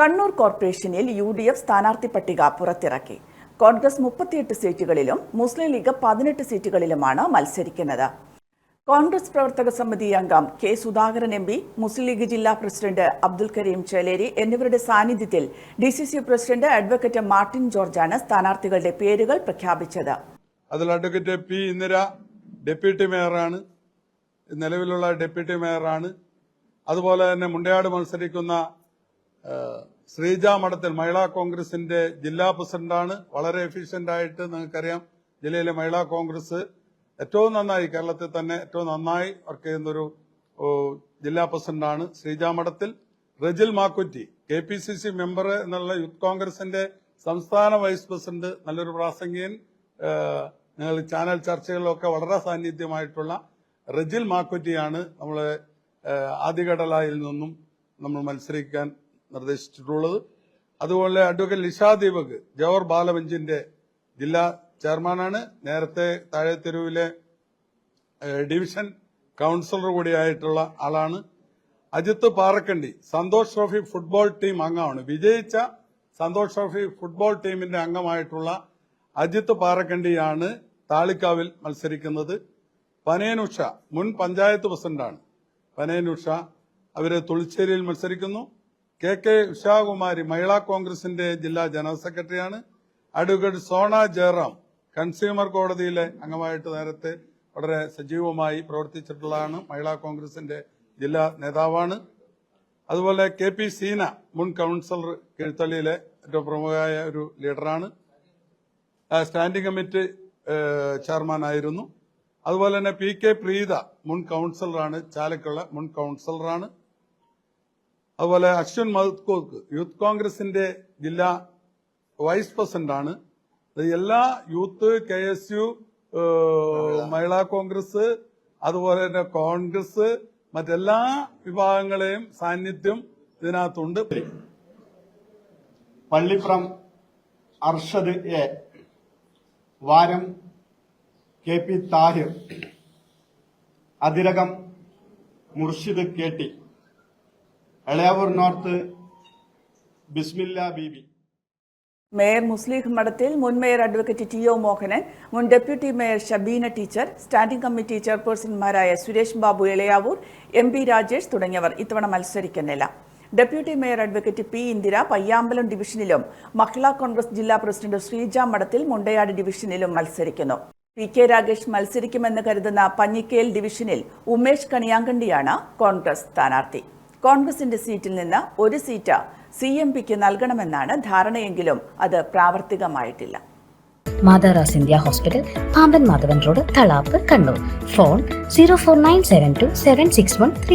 കണ്ണൂർ കോർപ്പറേഷനിൽ U D F സ്ഥാനാർത്ഥി പട്ടിക പുറത്തിറക്കി. കോൺഗ്രസ് മുപ്പത്തിയെട്ട് സീറ്റുകളിലും മുസ്ലിം ലീഗ് പതിനെട്ട് സീറ്റുകളിലുമാണ് മത്സരിക്കുന്നത്. കോൺഗ്രസ് പ്രവർത്തക സമിതി അംഗം K Sudhakaran M P Muslim League ജില്ലാ പ്രസിഡന്റ് അബ്ദുൽ കരീം ചേലേരി എന്നിവരുടെ സാന്നിധ്യത്തിൽ D C C president advocate Martin ജോർജാണ് സ്ഥാനാർത്ഥികളുടെ പേരുകൾ പ്രഖ്യാപിച്ചത്. അതിൽ അഡ്വക്കേറ്റ് പി ഇന്ദിര ഡെപ്യൂട്ടി മേയറാണ് നിലവിലുള്ള ഡെപ്യൂട്ടി മേയറാണ്. അതുപോലെ തന്നെ മുണ്ടയാട് മത്സരിക്കുന്ന ശ്രീജ മഠത്തിൽ മഹിളാ കോൺഗ്രസിന്റെ ജില്ലാ പ്രസിഡന്റാണ്. വളരെ എഫിഷ്യന്റ് ആയിട്ട് നിങ്ങൾക്കറിയാം ജില്ലയിലെ മഹിളാ കോൺഗ്രസ് ഏറ്റവും നന്നായി കേരളത്തിൽ തന്നെ ഏറ്റവും നന്നായി വർക്ക് ചെയ്യുന്നൊരു ജില്ലാ പ്രസിഡന്റാണ് Sreeja Madathil. Rijil Makkutty K P C C member എന്നുള്ള യൂത്ത് കോൺഗ്രസിന്റെ സംസ്ഥാന വൈസ് പ്രസിഡന്റ് നല്ലൊരു പ്രാസംഗികൻ. നിങ്ങൾ ചാനൽ ചർച്ചകളിലൊക്കെ വളരെ സാന്നിധ്യമായിട്ടുള്ള റജിൽ മാക്കുറ്റിയാണ് നമ്മളെ ആദ്യഘടലായിൽ നിന്നും നമ്മൾ മത്സരിക്കാൻ നിർദ്ദേശിച്ചിട്ടുള്ളത്. അതുപോലെ അഡ്വക്കേറ്റ് ലിഷാ ദീപക് ജവഹർ ബാലബഞ്ചിന്റെ ജില്ലാ ചെയർമാനാണ്. നേരത്തെ താഴെത്തെരുവിലെ തെരുവിലെ ഡിവിഷൻ കൌൺസിലർ കൂടിയായിട്ടുള്ള ആളാണ്. Ajith Parakkandi Santosh trophy football team അംഗമാണ്. വിജയിച്ച സന്തോഷ് ട്രോഫി ഫുട്ബോൾ ടീമിന്റെ അംഗമായിട്ടുള്ള അജിത്ത് പാറക്കണ്ടിയാണ് താളിക്കാവിൽ മത്സരിക്കുന്നത്. പനയനുഷ മുൻ പഞ്ചായത്ത് പ്രസിഡന്റാണ്. പനയനുഷ അവർ തുളിച്ചേരിയിൽ മത്സരിക്കുന്നു. കെ കെ ഉഷാകുമാരി മഹിളാ കോൺഗ്രസിന്റെ ജില്ലാ ജനറൽ സെക്രട്ടറിയാണ്. അഡ്വക്കേറ്റ് സോണ ജയറാം കൺസ്യൂമർ കോടതിയിലെ അംഗമായിട്ട് നേരത്തെ വളരെ സജീവമായി പ്രവർത്തിച്ചിട്ടുള്ളതാണ്. മഹിളാ കോൺഗ്രസിന്റെ ജില്ലാ നേതാവാണ്. അതുപോലെ കെ പി സീന മുൻ കൗൺസിലർ കീഴ്ത്തള്ളിയിലെ ഏറ്റവും പ്രമുഖമായ ഒരു ലീഡറാണ്. സ്റ്റാൻഡിംഗ് കമ്മിറ്റി ചെയർമാനായിരുന്നു അതുപോലെ തന്നെ പി കെ പ്രീത മുൻ കൗൺസിലറാണ് ചാലക്കുള്ള മുൻ കൌൺസിലറാണ്. അതുപോലെ അശ്വിൻ മധുക്കോക്ക് യൂത്ത് കോൺഗ്രസിന്റെ ജില്ലാ വൈസ് പ്രസിഡന്റ് ആണ് എല്ലാ youth K S U Mahila Congress അതുപോലെ തന്നെ കോൺഗ്രസ് മറ്റെല്ലാ വിഭാഗങ്ങളെയും സാന്നിധ്യം ഇതിനകത്തുണ്ട്. Pallippuram Arshad A Varam K P Thahir Athirakam Murshid K T. Elayavoor north Bismilla Beebi. Mayor Muslih Madathil മുൻ mayor advocate T O Mohanan മുൻ deputy mayor Shabeena teacher standing committee ചെയർപേഴ്സൺമാരായ Suresh Babu Elayavoor M P Rajesh തുടങ്ങിയവർ ഇത്തവണ മത്സരിക്കുന്നില്ല deputy mayor advocate P Indira Payyambalam ഡിവിഷനിലും Mahila Congress ജില്ലാ president Sreeja മഠത്തിൽ മുണ്ടയാട് ഡിവിഷനിലും മത്സരിക്കുന്നു. P K Ragesh മത്സരിക്കുമെന്ന് കരുതുന്ന പഞ്ഞിക്കേൽ ഡിവിഷനിൽ ഉമേഷ് കണിയാങ്കണ്ടിയാണ് കോൺഗ്രസ് സ്ഥാനാർത്ഥി. കോൺഗ്രസിന്റെ സീറ്റിൽ നിന്ന് ഒരു സീറ്റ് സി എം പിക്ക് നൽകണമെന്നാണ് ധാരണയെങ്കിലും അത് പ്രാവർത്തികമായിട്ടില്ല. മാതാറാസ് India hospital Pamban Madhavan road Thalap Kannur. Phone zero four nine seven two seven six one three